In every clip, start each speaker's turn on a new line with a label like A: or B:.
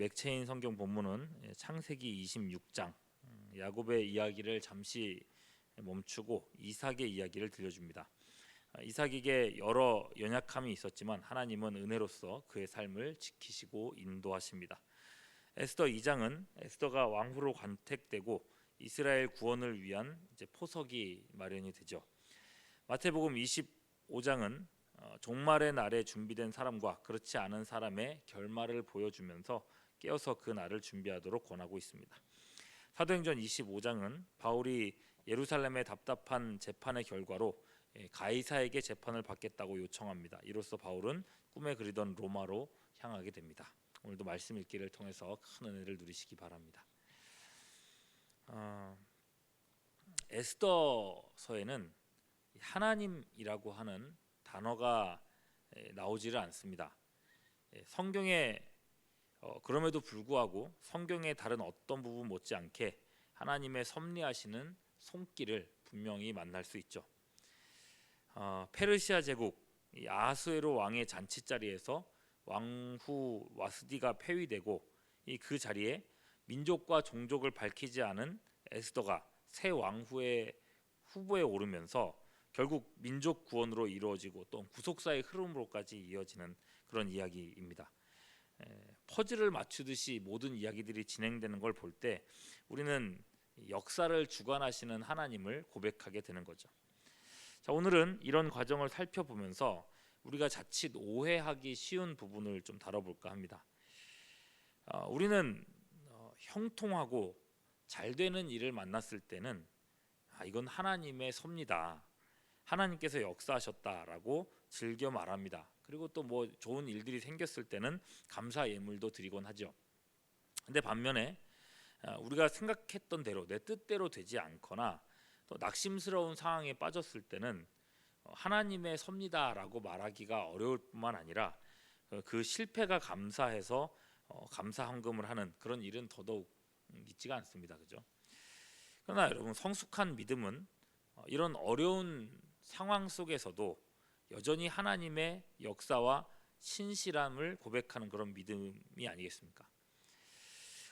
A: 맥체인 성경 본문은 예, 창세기 26장 음, 야곱의 이야기를 잠시 멈추고 이삭의 이야기를 들려줍니다. 아, 이삭에게 여러 연약함이 있었지만 하나님은 은혜로서 그의 삶을 지키시고 인도하십니다. 에스더 2장은 에스더가 왕후로 관택되고 이스라엘 구원을 위한 포석이 마련이 되죠. 마태복음 25장은 어, 종말의 날에 준비된 사람과 그렇지 않은 사람의 결말을 보여주면서 깨어서 그 날을 준비하도록 권하고 있습니다. 사도행전 25장은 바울이 예루살렘의 답답한 재판의 결과로 예, 가이사에게 재판을 받겠다고 요청합니다. 이로써 바울은 꿈에 그리던 로마로 향하게 됩니다. 오늘도 말씀 읽기를 통해서 큰 은혜를 누리시기 바랍니다. 어, 에스더서에는 하나님이라고 하는 단어가 에, 나오지를 않습니다. 예, 성경에 어, 그럼에도 불구하고 성경의 다른 어떤 부분 못지않게 하나님의 섭리하시는 손길을 분명히 만날 수 있죠. 어, 페르시아 제국 이 아하수에로 왕의 잔치 자리에서 왕후 와스디가 폐위되고 이 그 자리에 민족과 종족을 밝히지 않은 에스더가 새 왕후의 후보에 오르면서 결국 민족 구원으로 이루어지고 또 구속사의 흐름으로까지 이어지는 그런 이야기입니다. 에, 퍼즐을 맞추듯이 모든 이야기들이 진행되는 걸 볼 때 우리는 역사를 주관하시는 하나님을 고백하게 되는 거죠. 자, 오늘은 이런 과정을 살펴보면서 우리가 자칫 오해하기 쉬운 부분을 좀 다뤄볼까 합니다. 어, 우리는 어, 형통하고 잘 되는 일을 만났을 때는 아, 이건 하나님의 섭니다. 하나님께서 역사하셨다라고 즐겨 말합니다. 그리고 또 뭐 좋은 일들이 생겼을 때는 감사 예물도 드리곤 하죠. 근데 반면에 아, 우리가 생각했던 대로 내 뜻대로 되지 않거나 또 낙심스러운 상황에 빠졌을 때는 어, 하나님의 섭니다라고 말하기가 어려울 뿐만 아니라 어, 그 실패가 감사해서 어, 감사 헌금을 하는 그런 일은 더더욱 믿지가 않습니다. 그죠? 그러나 여러분 성숙한 믿음은 이런 어려운 상황 속에서도 여전히 하나님의 역사와 신실함을 고백하는 그런 믿음이 아니겠습니까?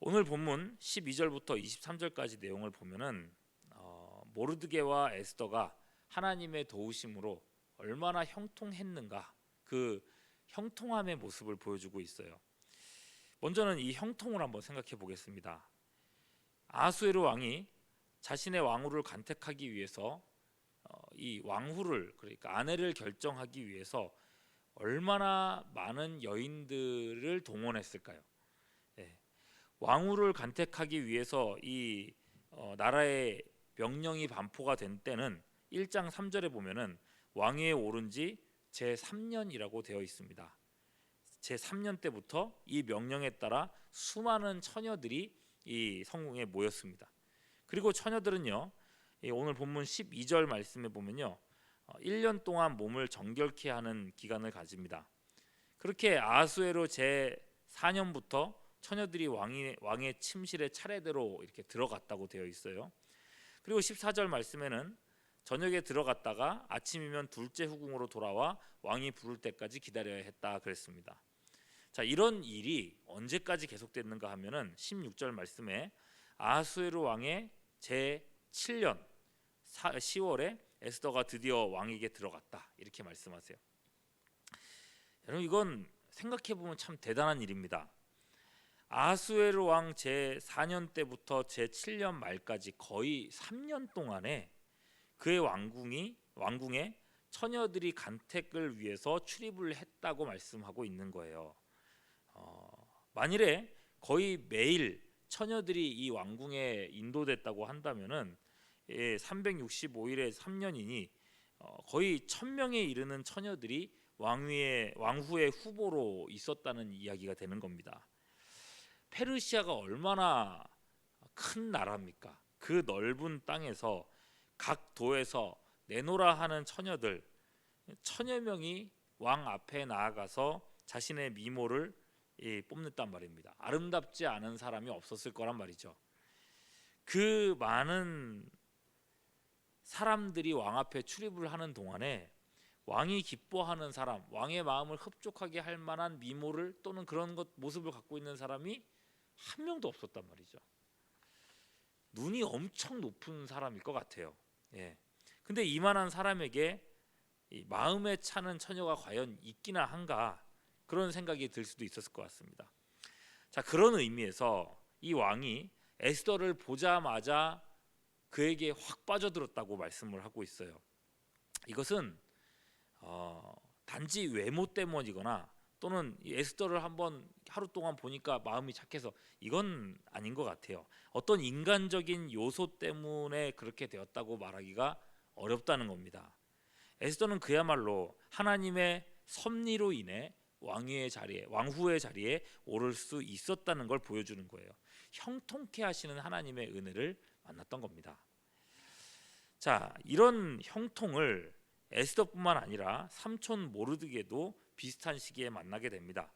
A: 오늘 본문 12절부터 23절까지 내용을 보면은 어, 모르드게와 에스더가 하나님의 도우심으로 얼마나 형통했는가 그 형통함의 모습을 보여주고 있어요. 먼저는 이 형통을 한번 생각해 보겠습니다. 아수에르 왕이 자신의 왕후를 간택하기 위해서 어, 이 왕후를 그러니까 아내를 결정하기 위해서 얼마나 많은 여인들을 동원했을까요? 예. 왕후를 간택하기 위해서 이 어, 나라의 명령이 반포가 된 때는 1장 3절에 보면은 왕위에 오른 지 제 3년이라고 되어 있습니다. 제 3년 때부터 이 명령에 따라 수많은 처녀들이 이 성궁에 모였습니다. 그리고 처녀들은요. 오늘 본문 12절 말씀에 보면요. 1년 어, 동안 몸을 정결케 하는 기간을 가집니다. 그렇게 아수에로 제 4년부터 처녀들이 왕의 왕의 침실에 차례대로 이렇게 들어갔다고 되어 있어요. 그리고 14절 말씀에는 저녁에 들어갔다가 아침이면 둘째 후궁으로 돌아와 왕이 부를 때까지 기다려야 했다 그랬습니다. 자, 이런 일이 언제까지 계속됐는가 하면은 16절 말씀에 아하수에르 왕의 제 7년 10월에 에스더가 드디어 왕에게 들어갔다. 이렇게 말씀하세요. 여러분 이건 생각해 보면 참 대단한 일입니다. 아하수에르 왕 제 4년 때부터 제 7년 말까지 거의 3년 동안에 그의 왕궁이 왕궁에 처녀들이 간택을 위해서 출입을 했다고 말씀하고 있는 거예요. 어, 만일에 거의 매일 처녀들이 이 왕궁에 인도됐다고 한다면은 예, 365일에 3년이니 어, 거의 1000명에 이르는 처녀들이 왕위의 왕후의 후보로 있었다는 이야기가 되는 겁니다. 페르시아가 얼마나 큰 나라입니까? 그 넓은 땅에서 각 도에서 내노라 하는 처녀들 천여 명이 왕 앞에 나아가서 자신의 미모를 뽑는단 말입니다. 아름답지 않은 사람이 없었을 거란 말이죠. 그 많은 사람들이 왕 앞에 출입을 하는 동안에 왕이 기뻐하는 사람, 왕의 마음을 흡족하게 할 만한 미모를 또는 그런 것 모습을 갖고 있는 사람이 한 명도 없었단 말이죠. 눈이 엄청 높은 사람일 것 같아요. 예. 근데 이만한 사람에게 이 마음에 차는 처녀가 과연 있기나 한가 그런 생각이 들 수도 있었을 것 같습니다. 자 그런 의미에서 이 왕이 에스더를 보자마자 그에게 확 빠져들었다고 말씀을 하고 있어요. 이것은 어, 단지 외모 때문이거나 또는 이 에스더를 한번 하루 동안 보니까 마음이 착해서 이건 아닌 것 같아요. 어떤 인간적인 요소 때문에 그렇게 되었다고 말하기가 어렵다는 겁니다. 에스더는 그야말로 하나님의 섭리로 인해 왕위의 자리에 왕후의 자리에 오를 수 있었다는 걸 보여주는 거예요. 형통케 하시는 하나님의 은혜를 만났던 겁니다. 자, 이런 형통을 에스더뿐만 아니라 삼촌 모르드게도 비슷한 시기에 만나게 됩니다.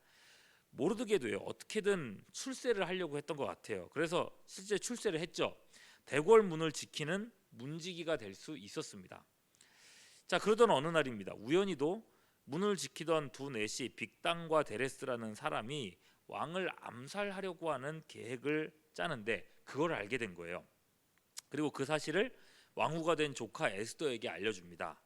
A: 모르드게도요 어떻게든 출세를 하려고 했던 것 같아요. 그래서 실제 출세를 했죠. 대궐 문을 지키는 문지기가 될 수 있었습니다. 자 그러던 어느 날입니다. 우연히도 문을 지키던 두 넷이 빅당과 데레스라는 사람이 왕을 암살하려고 하는 계획을 짜는데 그걸 알게 된 거예요. 그리고 그 사실을 왕후가 된 조카 에스더에게 알려줍니다.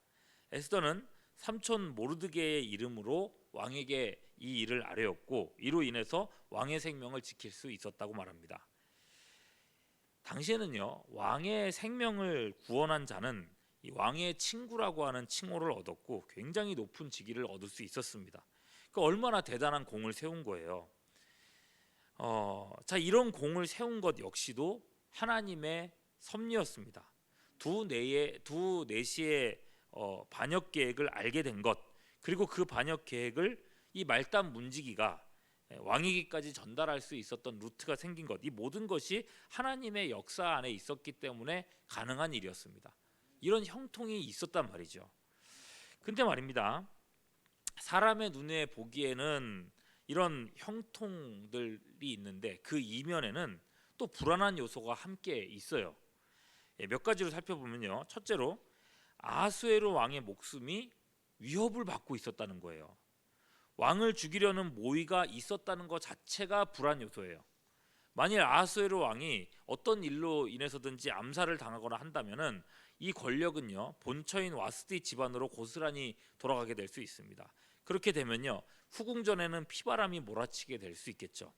A: 에스더는 삼촌 모르드게의 이름으로 왕에게 이 일을 아뢰었고 이로 인해서 왕의 생명을 지킬 수 있었다고 말합니다. 당시에는요 왕의 생명을 구원한 자는 이 왕의 친구라고 하는 칭호를 얻었고 굉장히 높은 직위를 얻을 수 있었습니다. 그 얼마나 대단한 공을 세운 거예요. 어, 자 이런 공을 세운 것 역시도 하나님의 섭리였습니다. 두 내의 두 내시의 어, 반역 계획을 알게 된 것, 그리고 그 반역 계획을 이 말단 문지기가 왕위기까지 전달할 수 있었던 루트가 생긴 것, 이 모든 것이 하나님의 역사 안에 있었기 때문에 가능한 일이었습니다. 이런 형통이 있었단 말이죠. 근데 말입니다. 사람의 눈에 보기에는 이런 형통들이 있는데 그 이면에는 또 불안한 요소가 함께 있어요. 예, 몇 가지로 살펴보면요. 첫째로 아수에로 왕의 목숨이 위협을 받고 있었다는 거예요. 왕을 죽이려는 모의가 있었다는 것 자체가 불안 요소예요. 만일 아수에로 왕이 어떤 일로 인해서든지 암살을 당하거나 한다면은 이 권력은요 본처인 와스디 집안으로 고스란히 돌아가게 될 수 있습니다. 그렇게 되면요 후궁전에는 피바람이 몰아치게 될 수 있겠죠.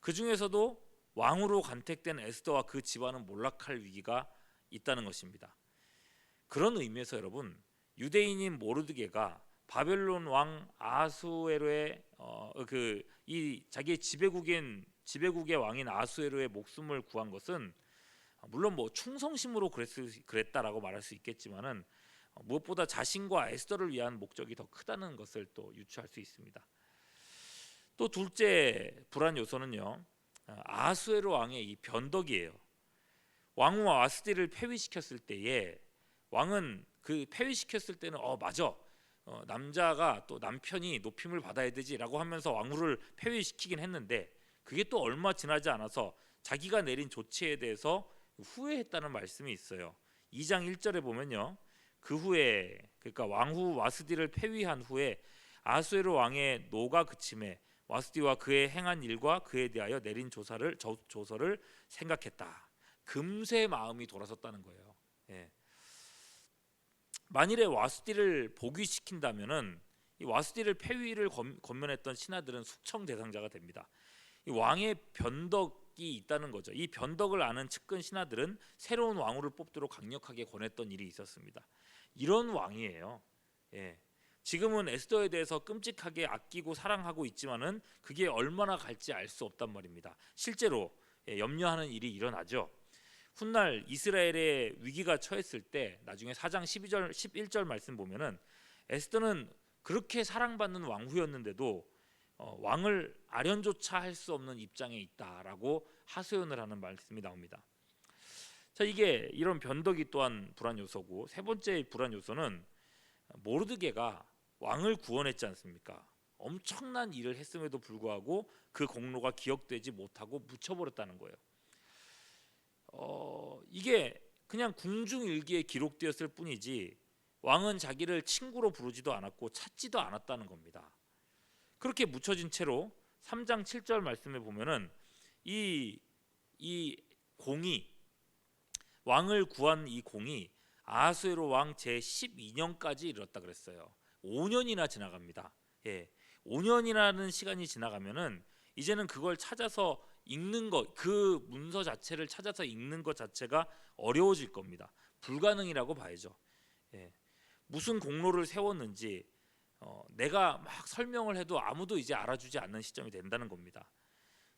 A: 그 중에서도 왕으로 간택된 에스더와 그 집안은 몰락할 위기가 있다는 것입니다. 그런 의미에서 여러분 유대인인 모르드게가 바벨론 왕 아수에로의 어, 그이 자기의 지배국인 지배국의 왕인 아수에로의 목숨을 구한 것은 물론 뭐 충성심으로 그랬, 그랬다라고 말할 수 있겠지만은 무엇보다 자신과 에스더를 위한 목적이 더 크다는 것을 또 유추할 수 있습니다. 또 둘째 불안 요소는요 아수에로 왕의 이 변덕이에요. 왕후와 아스디를 폐위시켰을 때에 왕은 그 폐위시켰을 때는 어 맞아 어, 남자가 또 남편이 높임을 받아야 되지라고 하면서 왕후를 폐위시키긴 했는데 그게 또 얼마 지나지 않아서 자기가 내린 조치에 대해서 후회했다는 말씀이 있어요. 2장 1절에 보면요. 그 후에 그러니까 왕후 와스디를 폐위한 후에 아수에로 왕의 노가 그침에 와스디와 그의 행한 일과 그에 대하여 내린 조사를 조, 조서를 생각했다. 금세 마음이 돌아섰다는 거예요. 예. 만일에 와스디를 복위시킨다면은 이 와스디를 폐위를 권면했던 신하들은 숙청 대상자가 됩니다. 이 왕의 변덕이 있다는 거죠. 이 변덕을 아는 측근 신하들은 새로운 왕후를 뽑도록 강력하게 권했던 일이 있었습니다. 이런 왕이에요. 예. 지금은 에스더에 대해서 끔찍하게 아끼고 사랑하고 있지만은 그게 얼마나 갈지 알 수 없단 말입니다. 실제로 예, 염려하는 일이 일어나죠. 훗날 이스라엘의 위기가 처했을 때 나중에 4장 12절 11절 말씀 보면은 에스더는 그렇게 사랑받는 왕후였는데도 어, 왕을 아련조차 할 수 없는 입장에 있다라고 하소연을 하는 말씀이 나옵니다. 자 이게 이런 변덕이 또한 불안 요소고 세 번째 불안 요소는 모르드게가 왕을 구원했지 않습니까? 엄청난 일을 했음에도 불구하고 그 공로가 기억되지 못하고 묻혀버렸다는 거예요. 어, 이게 그냥 궁중일기에 기록되었을 뿐이지 왕은 자기를 친구로 부르지도 않았고 찾지도 않았다는 겁니다. 그렇게 묻혀진 채로 3장 7절 말씀에 보면은 이, 이 공이 왕을 구한 이 공이 아하수에로 왕 제 12년까지 이르렀다 그랬어요. 5년이나 지나갑니다. 예. 5년이라는 시간이 지나가면은 이제는 그걸 찾아서 읽는 것, 그 문서 자체를 찾아서 읽는 것 자체가 어려워질 겁니다. 불가능이라고 봐야죠. 예. 무슨 공로를 세웠는지 어, 내가 막 설명을 해도 아무도 이제 알아주지 않는 시점이 된다는 겁니다.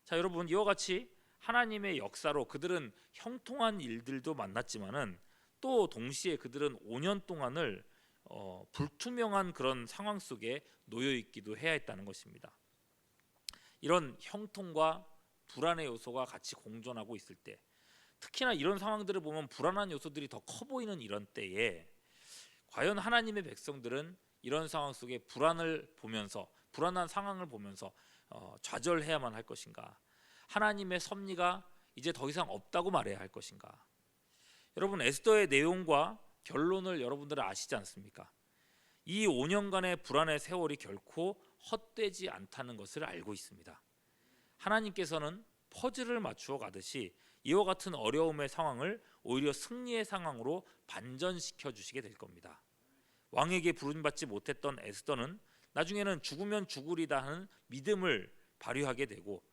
A: 자, 여러분 이와 같이 하나님의 역사로 그들은 형통한 일들도 만났지만은 또 동시에 그들은 5년 동안을 어, 불투명한 그런 상황 속에 놓여 있기도 해야 했다는 것입니다. 이런 형통과 불안의 요소가 같이 공존하고 있을 때, 특히나 이런 상황들을 보면 불안한 요소들이 더 커 보이는 이런 때에 과연 하나님의 백성들은 이런 상황 속에 불안을 보면서 불안한 상황을 보면서 어, 좌절해야만 할 것인가? 하나님의 섭리가 이제 더 이상 없다고 말해야 할 것인가? 여러분 에스더의 내용과 결론을 여러분들은 아시지 않습니까? 이 5년간의 불안의 세월이 결코 헛되지 않다는 것을 알고 있습니다. 하나님께서는 퍼즐을 맞추어 가듯이 이와 같은 어려움의 상황을 오히려 승리의 상황으로 반전시켜 주시게 될 겁니다. 왕에게 부름받지 못했던 에스더는 나중에는 죽으면 죽으리다 하는 믿음을 발휘하게 되고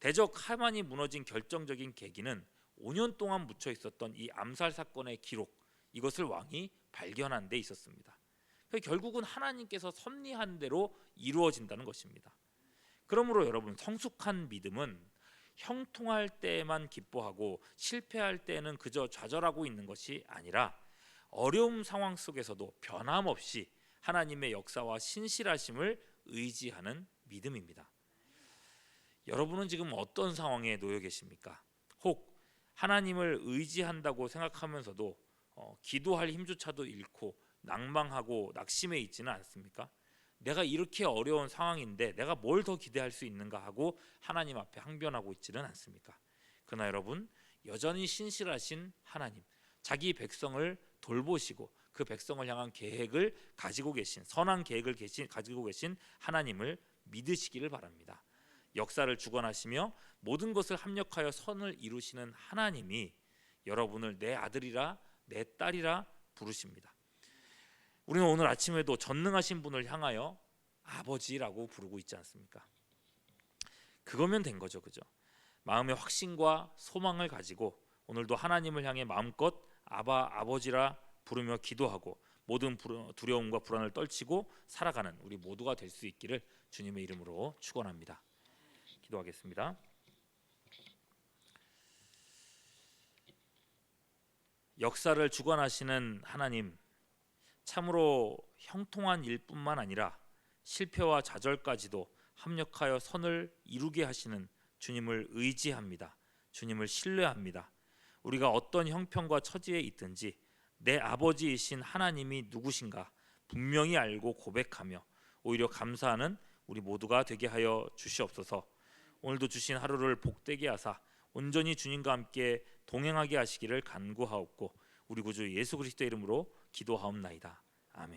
A: 대적 하만이 무너진 결정적인 계기는 5년 동안 묻혀 있었던 이 암살 사건의 기록 이것을 왕이 발견한 데 있었습니다. 그러니까 결국은 하나님께서 섭리한 대로 이루어진다는 것입니다. 그러므로 여러분 성숙한 믿음은 형통할 때만 기뻐하고 실패할 때는 그저 좌절하고 있는 것이 아니라 어려움 상황 속에서도 변함없이 하나님의 역사와 신실하심을 의지하는 믿음입니다. 여러분은 지금 어떤 상황에 놓여 계십니까? 혹 하나님을 의지한다고 생각하면서도 어, 기도할 힘조차도 잃고 낭망하고 낙심해 있지는 않습니까? 내가 이렇게 어려운 상황인데 내가 뭘 더 기대할 수 있는가 하고 하나님 앞에 항변하고 있지는 않습니까? 그러나 여러분 여전히 신실하신 하나님, 자기 백성을 돌보시고 그 백성을 향한 계획을 가지고 계신 선한 계획을 계신, 가지고 계신 하나님을 믿으시기를 바랍니다. 역사를 주관하시며 모든 것을 합력하여 선을 이루시는 하나님이 여러분을 내 아들이라 내 딸이라 부르십니다. 우리는 오늘 아침에도 전능하신 분을 향하여 아버지라고 부르고 있지 않습니까? 그거면 된 거죠, 그죠? 마음의 확신과 소망을 가지고 오늘도 하나님을 향해 마음껏 아바 아버지라 부르며 기도하고 모든 두려움과 불안을 떨치고 살아가는 우리 모두가 될 수 있기를 주님의 이름으로 축원합니다. 기도하겠습니다. 역사를 주관하시는 하나님 참으로 형통한 일뿐만 아니라 실패와 좌절까지도 합력하여 선을 이루게 하시는 주님을 의지합니다. 주님을 신뢰합니다. 우리가 어떤 형편과 처지에 있든지 내 아버지이신 하나님이 누구신가 분명히 알고 고백하며 오히려 감사하는 우리 모두가 되게 하여 주시옵소서. 오늘도 주신 하루를 복되게 하사 온전히 주님과 함께 동행하게 하시기를 간구하옵고 우리 구주 예수 그리스도 이름으로 기도하옵나이다. 아멘.